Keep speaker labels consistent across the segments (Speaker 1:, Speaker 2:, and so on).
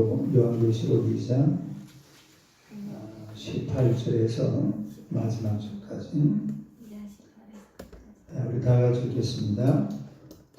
Speaker 1: 요한계시록 2장 18절에서 마지막 절까지 자, 우리 다 같이 읽겠습니다.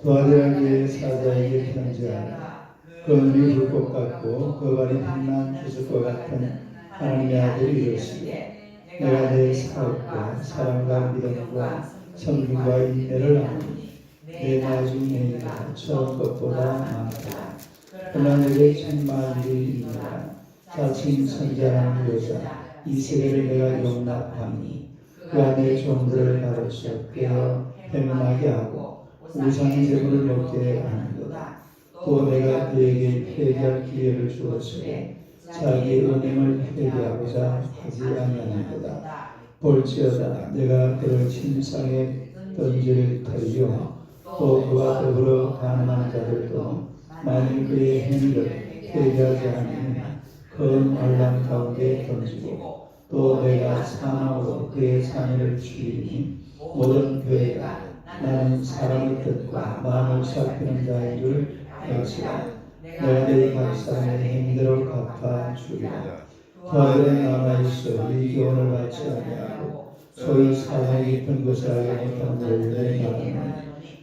Speaker 1: 도아디라기의 사자에게 편지하라. 그 눈이 불꽃 같고 그 발이 빛난 기습과 같은 하나님의 아들이 이르시되 내가 내 사업과 사랑과 믿음과 성김과 인내를 아노니 내 나중 내가 처음 것보다 많다. 일이 있노라. 자칭 선자라는 여자 이 세계를 내가 용납하니 그 안에 종들을 가로쳐 빼어 해명하게 하고 우상 제물을 먹게 하는도다. 또 내가 그에게 회개할 기회를 주었으되 자기의 은행을 회개하고자 하지 아니하는도다. 볼지어다 내가 그를 침상에 던질 터이요 또 그와 더불어 가난한 자들도 만일 그의 행위를 회개하지 않으면 그 환란 가운데 던지고 또 내가 사나워 그의 상의를 죽이니 모든 교회가 나는 사람의 뜻과 마음을 살피는 자인 줄 알지라. 내가 내각 사람의 행위대로 갚아 주리라. 더하여 남아있어 이 교훈을 받지 아니하고 소위 사상이 깊은 것을 알지 못한 너희들의 말하노니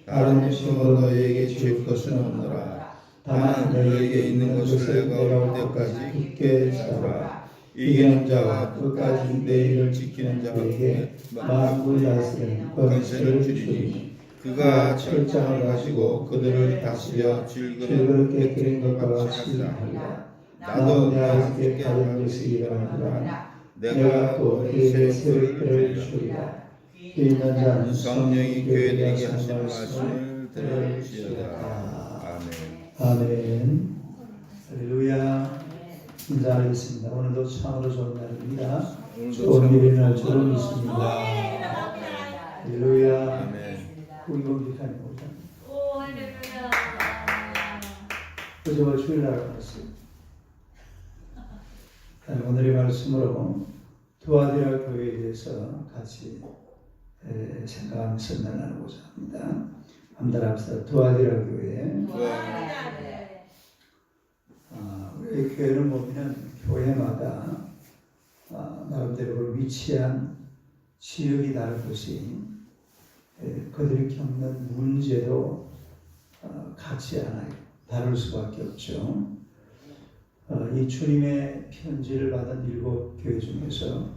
Speaker 1: 다른 식으로 너희에게 지을 것은 없노라 다만 너희에게 있는 것을 내가 올 때까지 굳게 잡으라. 이기는 자와 끝까지 내 일을 지키는 자에게 만국을 다스리는 권세를 주리니. 그가 철장을 가지고 그들을 다스려 즐거롭게 끓인 것과 같이 하리라. 나도 내 아이에게 가진 것이 일어나리라. 내가 또 그에게 새롭게를 주리라. 귀 있는 자는 성령이 교회에게 하신 말씀을 들을지어다
Speaker 2: 아멘.
Speaker 1: 할렐루야. 인사하겠습니다. 오늘도 참으로 좋은 날입니다. 좋은 일이 날 줄을 믿습니다. 할렐루야.
Speaker 2: 아멘.
Speaker 1: 우리 공직하는 거죠.
Speaker 3: 오 할렐루야.
Speaker 1: 그저 주일날 왔어요. 오늘의 말씀으로 두아디라 교회에 대해서 같이 에, 생각하면서 나누고자 합니다. 한달 앞서 두아디라 교회. 아, 우리 교회는 보면 교회마다 아, 나름대로 그 위치한 지역이 다른 것이 에, 그들이 겪는 문제도 어, 같지 않아요. 다를 수밖에 없죠. 어, 이 주님의 편지를 받은 일곱 교회 중에서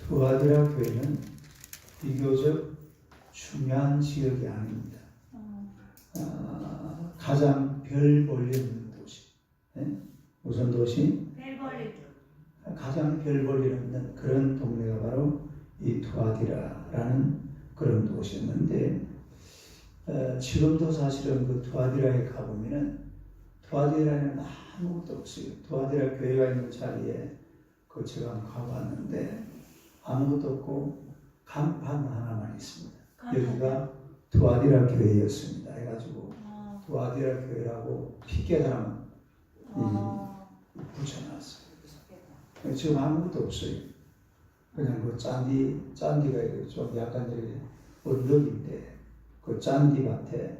Speaker 1: 두아디라 교회는 비교적 중요한 지역이 아닙니다. 아, 가장 별 볼일 없는 도시. 예? 무슨 도시?
Speaker 3: 벨버리.
Speaker 1: 가장 별 볼일 없는 그런 동네가 바로 이 투아디라라는 그런 도시였는데 어, 지금도 사실은 그 투아디라에 가보면은 투아디라에는 아무것도 없어요. 투아디라 교회가 있는 자리에 그 제가 가봤는데 아무것도 없고 간판 하나만 있습니다. 여기가 투아디라 교회였습니다. 해가지고 투아디라 교회라고 핏개 하나만 붙여놨어요. 지금 아무것도 없어요. 그냥 그 짠디, 짠디가 이렇게 좀 약간 이렇게 언덕인데, 그 짠디 밭에,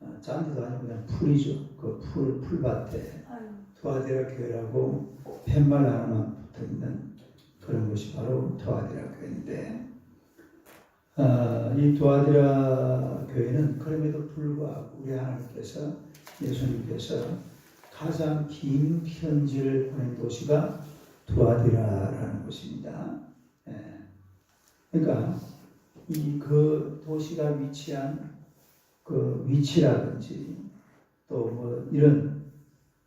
Speaker 1: 어, 짠디도 아니고 그냥 풀이죠. 그 풀, 풀밭에 투아디라 교회라고 팻말 하나만 붙어 있는 그런 곳이 바로 투아디라 교회인데, 아, 이 투아디라 교회는 그럼에도 불구하고 우리 하나님께서 예수님께서 가장 긴 편지를 보낸 도시가 두아디라라는 곳입니다. 예. 그러니까 이 그 도시가 위치한 그 위치라든지 또 뭐 이런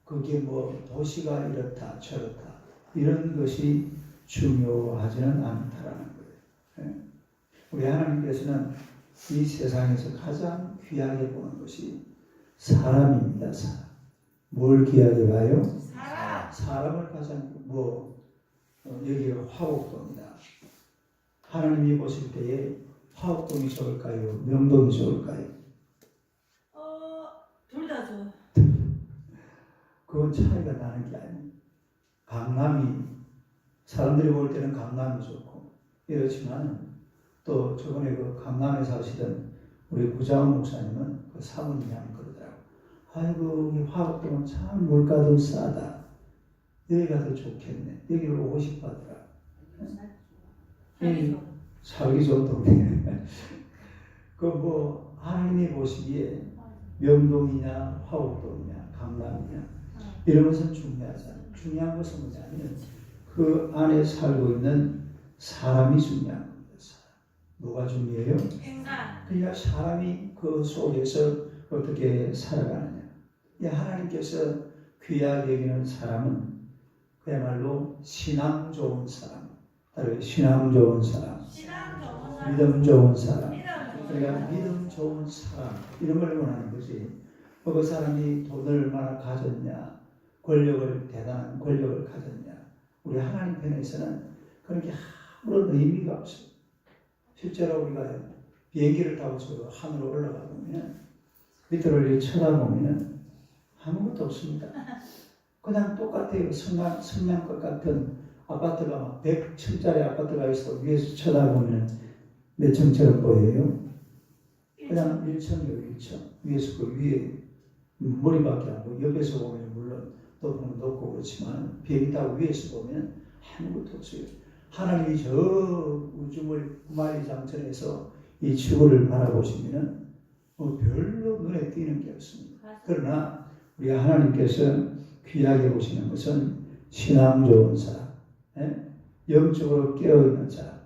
Speaker 1: 그게 뭐 도시가 이렇다 저렇다 이런 것이 중요하지는 않다라는 거예요. 예. 우리 하나님께서는 이 세상에서 가장 귀하게 보는 것이 사람입니다. 사람. 뭘 귀하게 봐요?
Speaker 3: 사람.
Speaker 1: 사람을 가장 뭐 어, 여기가 화곡동이다. 하나님이 보실 때에 화곡동이 좋을까요? 명동이 좋을까요?
Speaker 3: 어 둘 다 좋아.
Speaker 1: 그건 차이가 나는 게 아니에요. 강남이 사람들이 볼 때는 강남이 좋고 이렇지만 또 저번에 그 강남에 사시던 우리 구자원 목사님은 그 사모님이 하는 그러더라고. 아이고 이 화곡동은 참 물가도 싸다. 여기가 더 좋겠네. 여기로 오고 싶어하더라. 음. 살기 좋은 동네. 그뭐 하나님이 보시기에 명동이냐 화곡동이냐 강남이냐 이런 것은 중요하지 않아요. 중요한 것은 뭐냐면 그 안에 살고 있는 사람이 중요한. 뭐가 중요해요?
Speaker 3: 인간.
Speaker 1: 그러니까 사람이 그 속에서 어떻게 살아가느냐. 이 하나님께서 귀하게 여기는 사람은 그야말로 신앙 좋은 사람, 다른 신앙 좋은 사람,
Speaker 3: 신앙 좋은 사람.
Speaker 1: 믿음 좋은 사람, 그러니까. 믿음 좋은 사람 이런 걸 원하는 거지. 뭐그 사람이 돈을 얼마나 가졌냐, 권력을 대단한 권력을 가졌냐. 우리 하나님 편에서는 그런 게 아무런 의미가 없어요. 실제로 우리가 비행기를 타고 저 하늘로 올라가 보면 밑으로 쳐다보면 아무것도 없습니다. 그냥 똑같아요. 성냥, 성냥것 같은 아파트가 막 100층짜리 아파트가 있어 위에서 쳐다보면 몇 층처럼 보여요? 그냥 1층이요, 1층. 위에서 그 위에 머리밖에 안 보여. 옆에서 보면 물론 높으면 높고 그렇지만 비행기 타고 위에서 보면 아무것도 없어요. 하나님이 저 우주물 구마리 장천에서 이 지구를 바라보시면은 뭐 별로 눈에 띄는 게 없습니다. 그러나 우리 하나님께서 귀하게 보시는 것은 신앙 좋은 사람, 예? 영적으로 깨어있는 사람,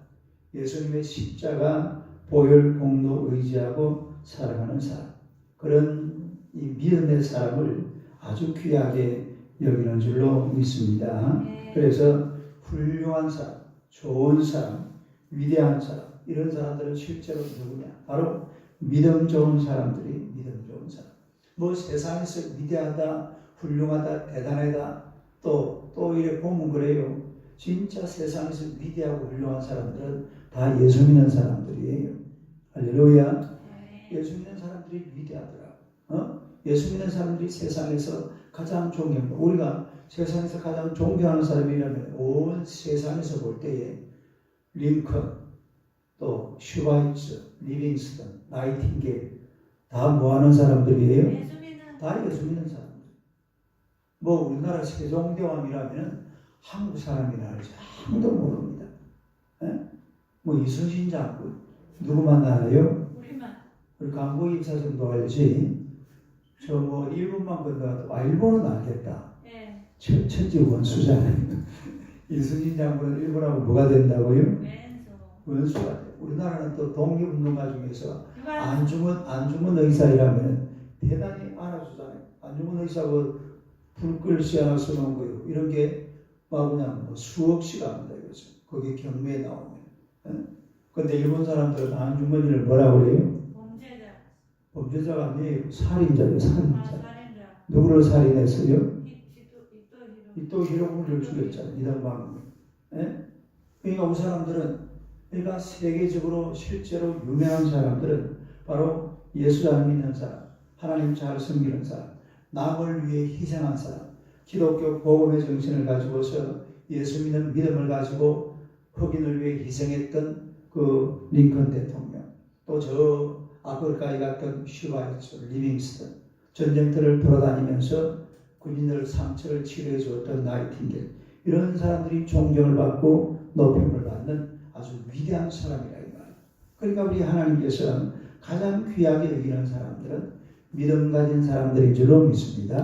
Speaker 1: 예수님의 십자가 보혈 공로 의지하고 살아가는 사람, 그런 이 믿음의 사람을 아주 귀하게 여기는 줄로 믿습니다.
Speaker 3: 네.
Speaker 1: 그래서 훌륭한 사람, 좋은 사람, 위대한 사람 이런 사람들은 실제로 누구냐? 바로 믿음 좋은 사람들이 믿음 좋은 사람. 뭐 세상에서 위대하다, 훌륭하다, 대단하다 또 또 이래 보면 그래요. 진짜 세상에서 위대하고 훌륭한 사람들은 다 예수 믿는 사람들이에요. 할렐루야.
Speaker 3: 네.
Speaker 1: 예수 믿는 사람들이 위대하더라. 어? 예수 믿는 사람들이 세상에서 가장 존경, 우리가 세상에서 가장 존경하는 사람이라면 온 세상에서 볼 때에 링컨, 또 슈바이츠, 리빙스턴, 나이팅게일 다 뭐하는 사람들이에요?
Speaker 3: 예수
Speaker 1: 다 예수 믿는 사람들. 뭐 우리나라 세종대왕이라면 한국 사람이라 할지 아무도 모릅니다. 예? 뭐 이순신 장군 누구만 알아요?
Speaker 3: 우리만.
Speaker 1: 우리 강보 인사 정도 알지. 저 뭐 일본만 건너가도 아 일본은 알겠다.
Speaker 3: 예.
Speaker 1: 천- 천지 원수잖아요. 이순신 장군은 일본하고 뭐가 된다고요? 원수가 돼. 우리나라는 또 독립운동가 중에서
Speaker 3: 누가
Speaker 1: 안중근 안중근 의사이라면 대단히 알아주잖아요. 안중근 의사가 불글씨 하나 써놓은 거요. 이런 게막 그냥 뭐 수억 시간 합니다 이거죠. 거기 경매에 나오면. 예? 근데 일본 사람들은 안중근이를 뭐라 그래요?
Speaker 3: 범죄자.
Speaker 1: 범죄자가 아니에요. 살인자예요.
Speaker 3: 아,
Speaker 1: 살인자.
Speaker 3: 살인자.
Speaker 1: 누구를 살인했어요?
Speaker 3: 이- 이또 이또 히로.
Speaker 1: 이또 히로부미를 죽였잖아요. 이등방을. 예? 그러니까 우리 사람들은 그러니까 세계적으로 실제로 유명한 사람들은 바로 예수 안 믿는 사람, 하나님 잘 섬기는 사람, 남을 위해 희생한 사람, 기독교 복음의 정신을 가지고서 예수 믿는 믿음을 가지고 흑인을 위해 희생했던 그 링컨 대통령, 또 저 아프리카에 갔던 슈바이츠, 리빙스턴, 전쟁터를 돌아다니면서 군인들 상처를 치료해 주었던 나이팅게일 이런 사람들이 존경을 받고 높임을 받는 아주 위대한 사람이라 이 말이에요. 그러니까 우리 하나님께서는 가장 귀하게 여기는 사람들은 믿음 가진 사람들인 줄로 믿습니다.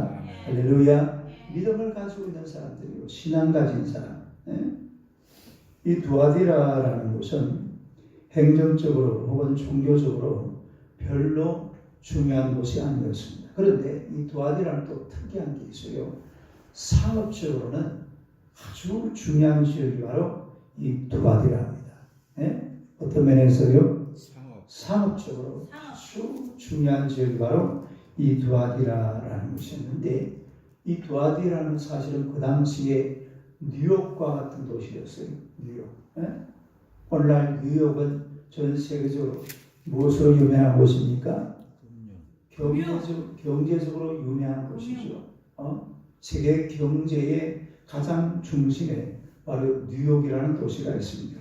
Speaker 1: 할렐루야. 믿음을 가지고 있는 사람들이요. 신앙 가진 사람. 예? 이 두아디라라는 곳은 행정적으로 혹은 종교적으로 별로 중요한 곳이 아니었습니다. 그런데 이 두아디라는 또 특이한 게 있어요. 상업적으로는 아주 중요한 지역이 바로 이 두아디라입니다. 예? 어떤 면에서요?
Speaker 2: 상업
Speaker 1: 상업. 아주 중요한 지역이 바로 이 두아디라라는 것이었는데 이 두아디라는 사실은 그 당시에 뉴욕과 같은 도시였어요. 뉴욕. 예? 오늘날 뉴욕은 전 세계적으로 무엇으로 유명한 곳입니까? 경제적, 경제적으로 유명한 곳이죠. 어? 세계 경제의 가장 중심에 바로 뉴욕이라는 도시가 있습니다.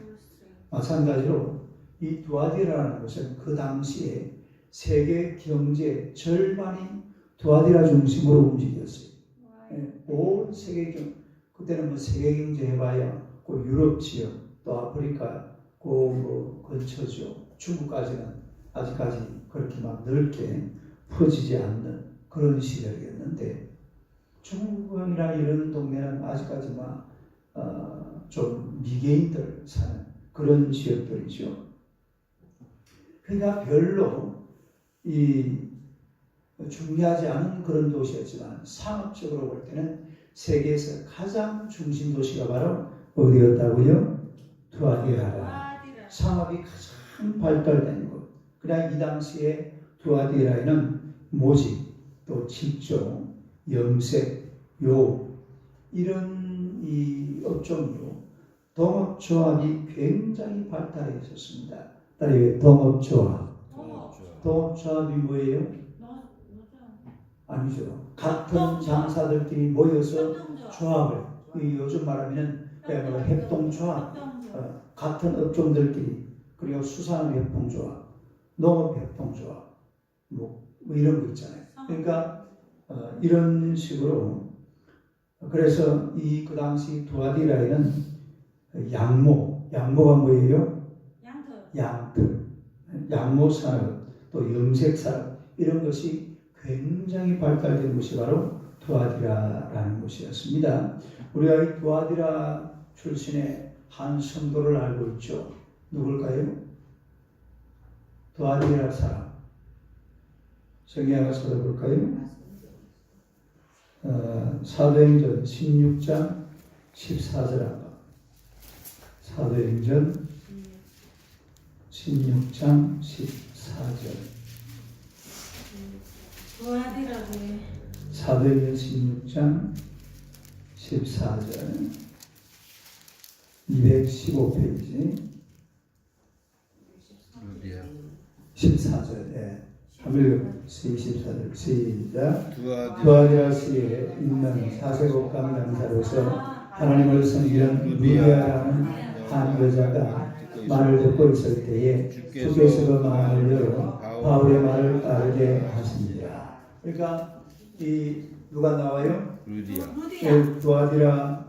Speaker 1: 마찬가지로 이 두아디라는 것은 그 당시에 세계 경제 절반이 두아디라 중심으로 움직였어요. 예, 온 세계 경 그때는 뭐 세계 경제 해봐야 그 유럽 지역 또 아프리카 그뭐 근처죠 중국까지는 아직까지 그렇게 막 넓게 퍼지지 않는 그런 시절이었는데 중국이나 이런 동네는 아직까지 막좀 미개인들 사는 그런 지역들이죠. 그러니까 별로 이 중요하지 않은 그런 도시였지만 상업적으로 볼 때는 세계에서 가장 중심 도시가 바로 어디였다고요? 투아디라라. 상업이 가장 발달된 곳. 그냥 이 당시에 투아디라에는 모직, 또 직종, 염색, 요 이런 이 업종으로 동업조합이 굉장히 발달해 있었습니다. 따라서 동업조합. 동업조합이 뭐예요? 아니죠. 같은 장사들끼리 모여서 조합을 이 요즘 말하면은 그야말로 협동조합. 어, 같은 업종들끼리 그리고 수산협동조합, 농업협동조합 뭐, 뭐 이런 거 있잖아요. 그러니까 어, 이런 식으로 그래서 이 그 당시 두아디라에는 양모, 양모가 뭐예요? 양털, 양모 산업, 또 염색 산업 이런 것이 굉장히 발달된 곳이 바로 두아디라라는 곳이었습니다. 우리가 이 두아디라 출신의 한 성도를 알고 있죠. 누굴까요? 두아디라 사람. 성경을 찾아볼까요? 어, 사도행전 16장 14절 한번. 사도행전 16장 14절.
Speaker 3: 도와드라고 해.
Speaker 1: 사도행전 16장 14절 215페이지
Speaker 2: 루디아
Speaker 1: 14절 예. 한번 14절 시작
Speaker 2: 두아디
Speaker 1: 두아디아스에 있는 사세곡감 강사로서 하나님을 섬기는 루디아라는 한 여자가 말을 듣고 있을 때에 주께서 그 마음을 열어 바울의 말을 따르게 하십니다. 그러니까 이 누가 나와요?
Speaker 2: 루디아
Speaker 3: 루디야.
Speaker 1: 두아디라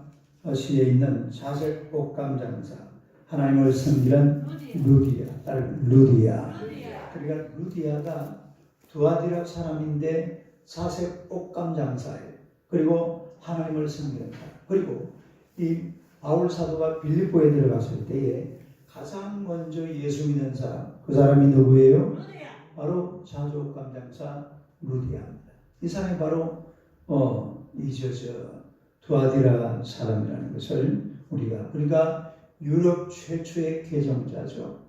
Speaker 1: 시에 있는 자색 옷감 장사 하나님을 섬기는. 루디아 딸 루디아. 그러니까 루디아가 두아디라 사람인데 자색 옷감 장사예요 그리고 하나님을 사람 그리고 이 바울 사도가 빌립보에 들어갔을 때에 가장 먼저 예수 믿는 사람 그 사람이 누구예요? 바로 자족감 장사 루디아입니다. 이 사람이 바로 어, 이저저 두아디라 사람이라는 것을 우리가 그러니까 유럽 최초의 개정자죠.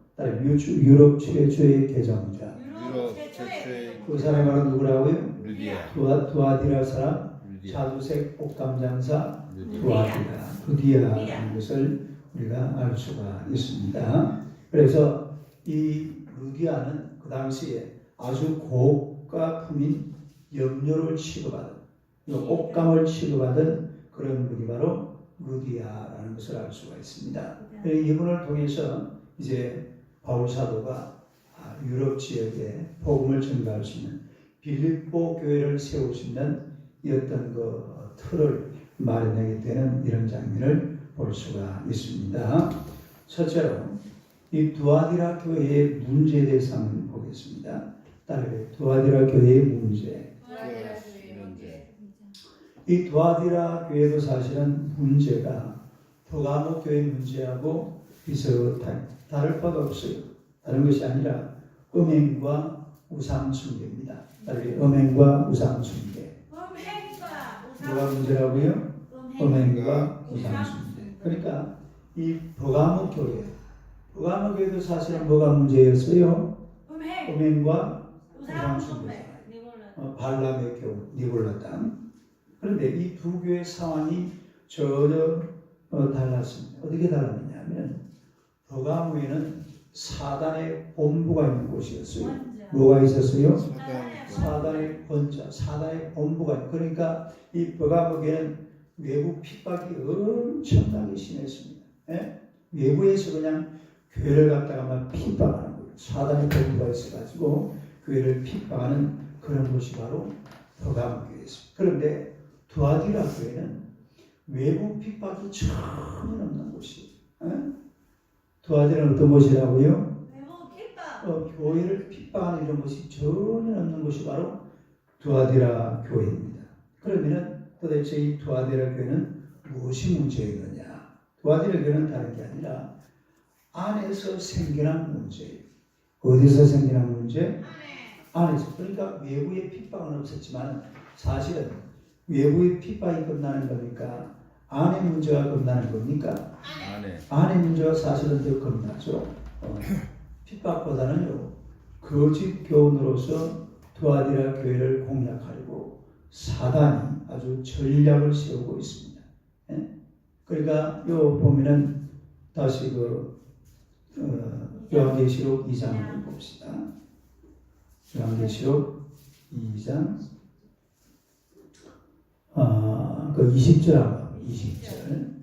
Speaker 1: 유럽 최초의 개정자.
Speaker 2: 유럽 최초의
Speaker 1: 그 사람이 바로 누구라고요?
Speaker 2: 루디아
Speaker 1: 두아, 두아디라 사람,
Speaker 2: 루디아
Speaker 1: 자두색 옷감 장사?
Speaker 2: 루디아
Speaker 1: 두아디라, 루디아라는 것을 우리가 알 수가 있습니다. 그래서 이 루디아는 그 당시에 아주 고가 품인 염료를 취급하던 이 옷감을 취급하던 그런 분이 바로 루디아라는 것을 알 수가 있습니다. 이분을 통해서 이제 바울 사도가 아, 유럽 지역에 복음을 전가할 수 있는 빌립보 교회를 세울 수 있는 이 어떤 그 틀을 마련하게 되는 이런 장면을 볼 수가 있습니다. 첫째로 이 두아디라 교회의 문제에 대해서 한번 보겠습니다. 따라해 두아디라 교회의 문제. 이 두아디라 교회도 사실은 문제가 더가모 교회 문제하고 비슷한 다를 바가 없어요. 다른 것이 아니라 음행과 우상 숭배입니다. 따라해 음행과 우상 숭배.
Speaker 3: 음행과
Speaker 1: 뭐가. 문제라고요?
Speaker 3: 음행.
Speaker 1: 음행과 우상 숭배. 그러니까 이 버가모 교회, 버가모 교회도 사실은 뭐가 문제였어요?
Speaker 3: 음행.
Speaker 1: 음행과
Speaker 3: 우상 숭배.
Speaker 1: 어, 발람의 교회, 니골라 땅. 그런데 이 두 교회 상황이 전혀 어, 달랐습니다. 어떻게 달랐느냐면 버가모에는 사단의 본부가 있는 곳이었어요. 뭐가 있었어요?
Speaker 2: 사단
Speaker 1: 사단의 본자, 사단의 본부가 있- 그러니까 이 버가모에는 외부 핍박이 엄청나게 심했습니다. 예? 외부에서 그냥 교회를 갖다가 막 핍박하는 거예요. 사단의 본부가 있어가지고 교회를 핍박하는 그런 곳이 바로 도감 교회였습니다. 그런데 두아디라 교회는 외부 핍박이 전혀 없는 곳이에요. 어? 두아디라는 어떤 곳이라고요? 어, 교회를 핍박하는 이런 것이 전혀 없는 곳이 바로 두아디라 교회입니다. 그러면은 도대체 이 두아디라 교회는 무엇이 문제였느냐? 두아디라 교회는 다른 게 아니라 안에서 생겨난 문제예요. 어디서 생겨난 문제? 안에서. 그러니까 외부의 핍박은 없었지만 사실은 외부의 핍박이 끝나는 겁니까? 안의 문제가 끝나는 겁니까?
Speaker 2: 안에
Speaker 1: 안의 문제가 사실은 더 겁나죠. 어, 핍박보다는요, 거짓 교훈으로서 두아디라 교회를 공략하려고 사단이 아주 전략을 세우고 있습니다. 예? 그러니까 요 보면은 다시 그 어, 요한계시록 2장을 봅시다. 요한계시록 2장 아, 그 20절 한번 20절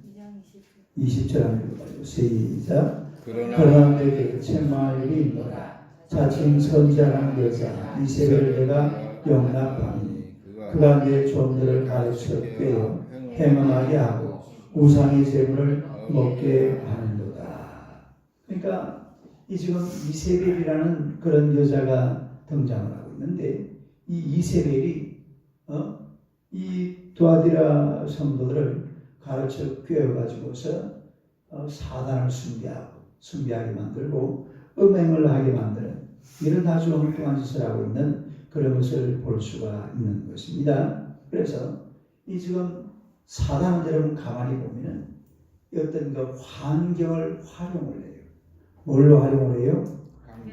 Speaker 1: 20절 한번 읽어봐요. 시작
Speaker 2: 그러나
Speaker 1: 내게 책망이 있노라 자칭 선지자라는 여자 이세벨을 내가 용납하니 그가 내 종들을 가르쳐 빼어 행음하게 하고 우상의 재물을 먹게 하는도다. 그러니까 이 지금 이세벨이라는 그런 여자가 등장을 하고 있는데 이 이세벨이 어? 이 두아디라 성도들을 가르쳐 꿰어 가지고서 어, 사단을 숭배하고 숭배하게 만들고 음행을 하게 만드는 이런 아주 엉뚱한 짓을 하고 있는 그런 것을 볼 수가 있는 것입니다. 그래서 이 지금 사단은 여러분 가만히 보면은 어떤 그 환경을 활용을 해요. 뭘로 활용을 해요?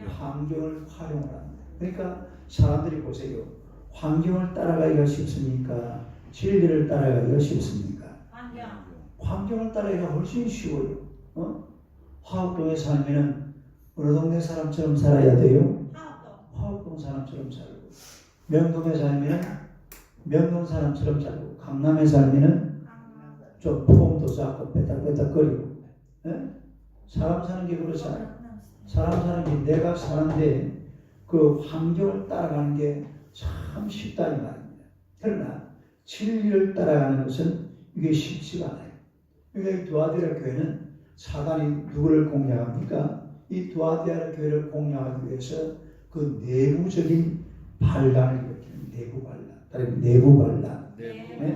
Speaker 1: 환경을 활용을 합니다. 그러니까 사람들이 보세요. 환경을 따라가기가 쉽습니까? 진리를 따라가기가 쉽습니까?
Speaker 3: 환경.
Speaker 1: 환경을 따라가기가 훨씬 쉬워요. 어? 화학동에 살면은 어느 동네 사람처럼 살아야 돼요? 화학동 사람처럼 살고 명동에 살면은 명동 사람처럼 살고 강남에 살면은
Speaker 3: 강남.
Speaker 1: 좀 폼도 작고 빼딱빼딱거리고 예? 사람 사는 게 그렇잖아요. 사람 사는 게 내가 사는데 그 환경을 따라가는 게 참 쉽다는 말입니다. 그러나 진리를 따라가는 것은 이게 쉽지가 않아요. 그러니까 이 두아디라 교회는 사단이 누구를 공략합니까? 이 두아디라 교회를 공략하기 위해서 그 내부적인 반란을 일으키는 내부 반란, 다른 내부 반란.
Speaker 3: 네.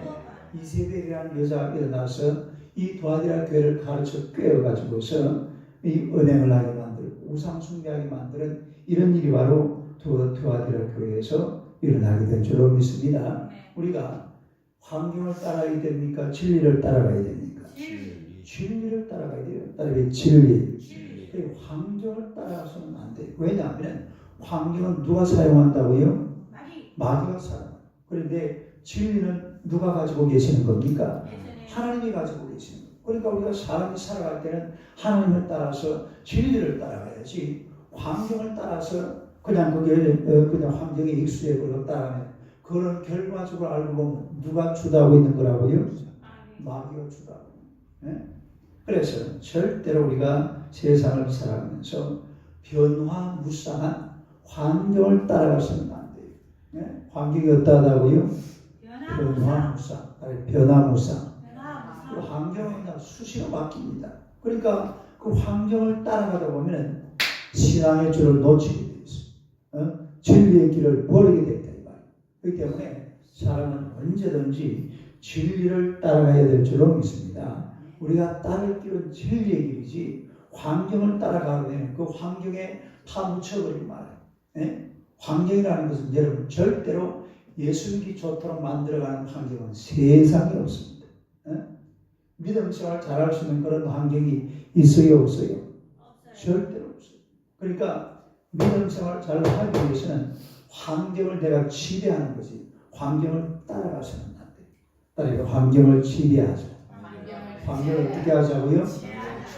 Speaker 1: 이세벨이라는 여자가 일어나서 이 두아디라 교회를 가르쳐 꿰어 가지고서 이 은행을 하게 만들고 우상 숭배하게 만드는 이런 일이 바로 두- 두아디라 교회에서 일어나게 된 줄로 믿습니다. 우리가 환경을 따라가야 됩니까? 진리를 따라가야 됩니까?
Speaker 2: 진리
Speaker 1: 진리를 따라가야 돼요. 따라가야 진리.
Speaker 2: 진리
Speaker 1: 그 환경을 따라가서는 안 돼요. 왜냐하면 환경은 누가 사용한다고요? 마귀가 사용. 그런데 진리는 누가 가지고 계시는 겁니까? 하나님이 가지고 계시는 거예요. 그러니까 우리가 사람이 살아갈 때는 하나님을 따라서 진리를 따라가야지 환경을 따라서 그냥 그게 어, 그냥 환경에 익숙해 버리고 따라가면 그런 결과적으로 알고 보면 누가 주도하고 있는 거라고요? 마귀가 주도하고. 예? 그래서 절대로 우리가 세상을 살아가면서 변화무쌍한 환경을 따라가서는 안 돼요. 예? 환경이 어떠하다고요?
Speaker 3: 변화.
Speaker 1: 변화무쌍, 변화무쌍. 그. 환경이 다 수시로 바뀝니다. 그러니까 그 환경을 따라가다 보면 신앙의 줄을 놓치게 돼 있어요. 어? 진리의 길을 버리게 된다 이 말이에요. 그렇기 때문에 사람은 언제든지 진리를 따라가야 될 줄로 믿습니다. 우리가 따를 길은 진리의 길이지 환경을 따라가게 되면 그 환경에 파묻혀버리고 말아요. 예? 환경이라는 것은 여러분 절대로 예수 믿기 좋도록 만들어가는 환경은 세상에 없습니다. 믿음 생활 잘할 수 있는 그런 환경이 있어요, 없어요?
Speaker 3: 없어요.
Speaker 1: 절대로 없어요. 그러니까 믿음 생활 잘 하기 위해서는 환경을 내가 지배하는 거지. 환경을 따라가서는 안 돼. 따라서 환경을 지배하죠. 환경을 어떻게 하자고요?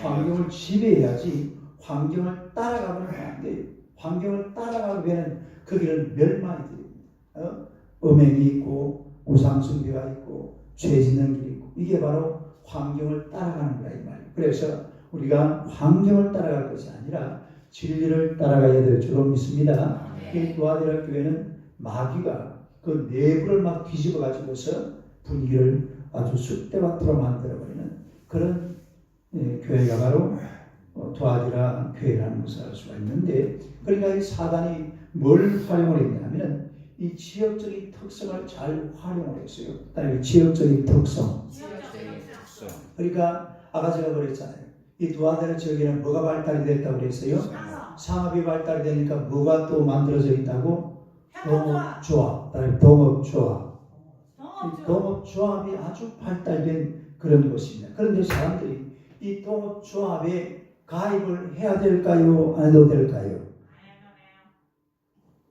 Speaker 1: 환경을 지배해야지 환경을 따라가면 안 돼요. 환경을 따라가면 그 길은 멸망이 됩니다. 어? 음행이 있고 우상숭배가 있고 죄 짓는 길이 있고 이게 바로 환경을 따라가는 거야 이 말이에요. 그래서 우리가 환경을 따라갈 것이 아니라 진리를 따라가야 될 줄로 믿습니다. 이 도아디라 교회는 마귀가 그 내부를 막 뒤집어 가지고서 분위기를 아주 쑥대밭으로 만들어버리는 그런 예, 교회가 바로 어, 도아디라 교회라는 것을 알 수가 있는데 그러니까 이 사단이 뭘 활용을 했냐면은 이 지역적인 특성을 잘 활용을 했어요. 그다음에 지역적인 특성. 그러니까 아까 제가 그랬잖아요. 이 도아디라 지역에는 뭐가 발달이 됐다고 그랬어요? 상업이 발달이 되니까 뭐가 또 만들어져 있다고? 동업조합, 동업조합. 동업조합이 아주 발달된 그런 곳입니다. 그런데 사람들이 이 동업조합에 가입을 해야 될까요? 안 해도 될까요?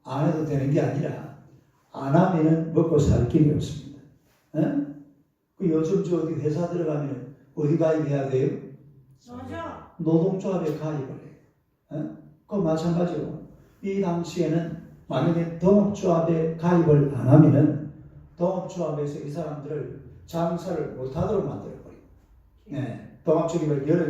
Speaker 1: 안 해도 되는 게 아니라 안 하면은 먹고 살 길이 없습니다. 에? 그 요즘 저 어디 회사 들어가면 어디 가입해야 돼요? 노동조합에 가입을 해요. 에? 그 마찬가지로 이 당시에는 만약에 동업조합에 가입을 안 하면은 동업조합에서 이 사람들을 장사를 못하도록 만들어버려요. 네. 동업조합을 여러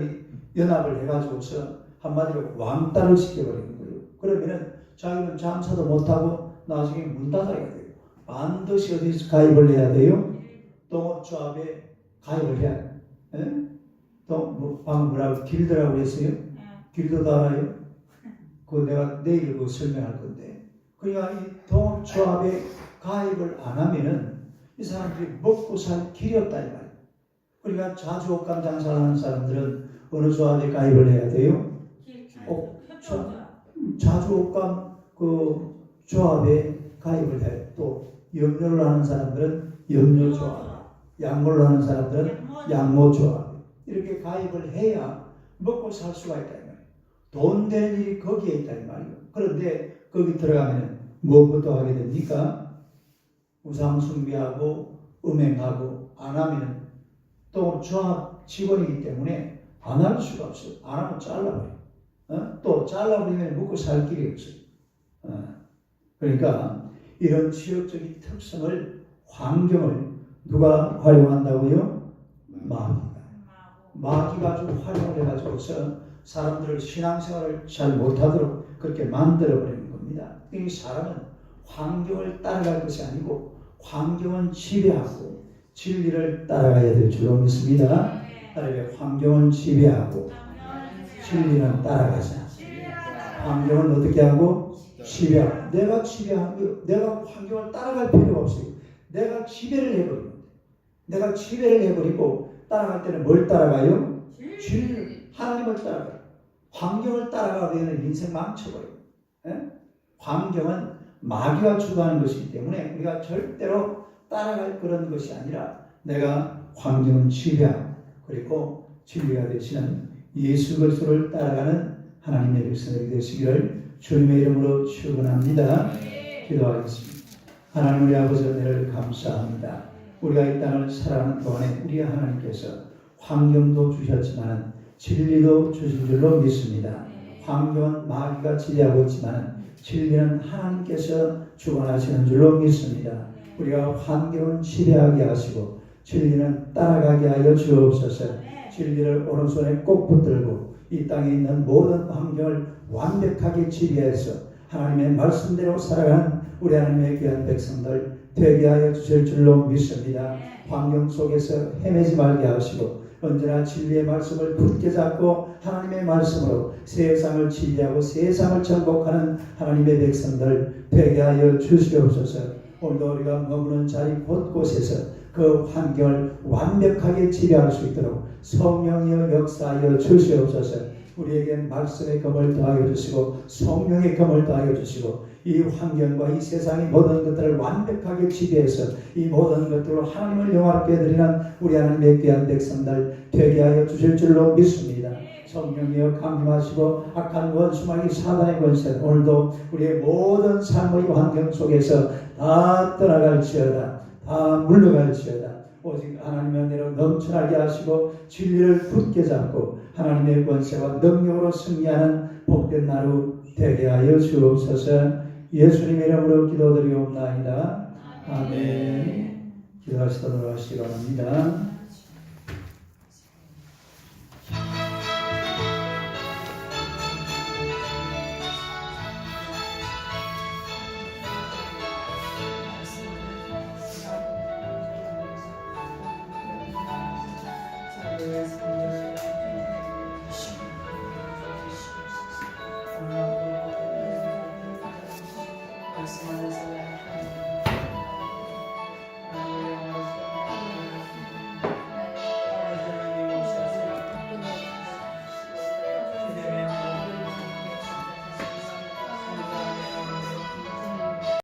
Speaker 1: 연합을 해가지고서 한마디로 왕따를 시켜버리는 거예요. 그러면은 자기는 장사도 못하고 나중에 문 닫아야 돼요. 반드시 어디서 가입을 해야 돼요? 동업조합에 가입을 해야 돼요. 예? 또, 뭐, 방금 뭐라고, 길드라고 그랬어요?
Speaker 3: 예.
Speaker 1: 길드도 알아요? 그거 내가 내일 그 설명할 건데. 그러니까 이 동업조합에 가입을 안 하면은 이 사람들이 먹고 살 길이 없다 이 말이에요. 그러니까 자주 옷감 장사하는 사람들은 어느 조합에 가입을 해야 돼요?
Speaker 3: 길-
Speaker 1: 어,
Speaker 3: 협동조합.
Speaker 1: 자주 옷감 그 조합에 가입을 해요. 또 염료를 하는 사람들은 염료 조합, 양모를 하는 사람들은 양모 조합 이렇게 가입을 해야 먹고 살 수가 있다 이 말이에요. 돈 되는 일이 거기에 있다 이 말이에요. 그런데 거기 들어가면 무엇부터 하게 됩니까? 우상 숭배하고 음행하고 안 하면 또 조합 직원이기 때문에 안 할 수가 없어요. 안 하면 잘라버려요. 어? 또 잘라버리면 먹고 살 길이 없어요. 어. 그러니까 이런 지역적인 특성을 환경을 누가 활용한다고요? 마귀가. 마귀가 좀 활용을 해가지고서 사람들을 신앙생활을 잘 못하도록 그렇게 만들어버리는 겁니다. 이 사람은 환경을 따라갈 것이 아니고 환경은 지배하고 진리를 따라가야 될 줄로 믿습니다. 따라게 환경은 지배하고 진리는 따라가자. 환경을 어떻게 하고 지배하고 내가 지배하는 거 내가 환경을 따라갈 필요가 없어요. 내가 지배를 거예요. 내가 지배를 해버리고 따라갈 때는 뭘 따라가요? 진리 하나님을 따라가요. 환경을 따라가면 인생 망쳐버려요. 예? 환경은 마귀가 주도하는 것이기 때문에 우리가 절대로 따라갈 그런 것이 아니라 내가 환경을 지배하고 그리고 진리가 되시는 예수 그리스도를 따라가는 하나님의 백성이 되시기를 주님의 이름으로 축원합니다. 기도하겠습니다. 하나님 우리 아버지 은혜를 감사합니다. 우리가 이 땅을 살아가는 동안에 우리 하나님께서 환경도 주셨지만 진리도 주신 줄로 믿습니다. 환경은 마귀가 지배하고 있지만 진리는 하나님께서 주관하시는 줄로 믿습니다. 우리가 환경은 지배하게 하시고 진리는 따라가게 하여 주옵소서. 진리를 오른손에 꼭 붙들고 이 땅에 있는 모든 환경을 완벽하게 지배해서 하나님의 말씀대로 살아가는 우리 하나님의 귀한 백성들 되게 하여 주실 줄로 믿습니다. 환경 속에서 헤매지 말게 하시고 언제나 진리의 말씀을 굳게 잡고 하나님의 말씀으로 세상을 지배하고 세상을 정복하는 하나님의 백성들 되게 하여 주시옵소서. 오늘도 우리가 머무는 자리 곳곳에서 그 환경을 완벽하게 지배할 수 있도록 성령이여 역사하여 주시옵소서. 우리에게 말씀의 검을 더하여 주시고 성령의 검을 더하여 주시고 이 환경과 이 세상의 모든 것들을 완벽하게 지배해서 이 모든 것들로 하나님을 영화롭게 드리는 우리 하나님의 귀한 백성들 되게 하여 주실 줄로 믿습니다. 성령이여 강림하시고 악한 원수마귀 사단의 권세 오늘도 우리의 모든 삶의 환경 속에서 다 떠나갈지어다 다 물러갈지어다 오직 하나님의 은혜로 넘쳐나게 하시고 진리를 굳게 잡고 하나님의 권세와 능력으로 승리하는 복된 나루 되게 하여 주옵소서 예수님의 이름으로 기도드리옵나이다. 아멘. 기도하시도록 하시기 바랍니다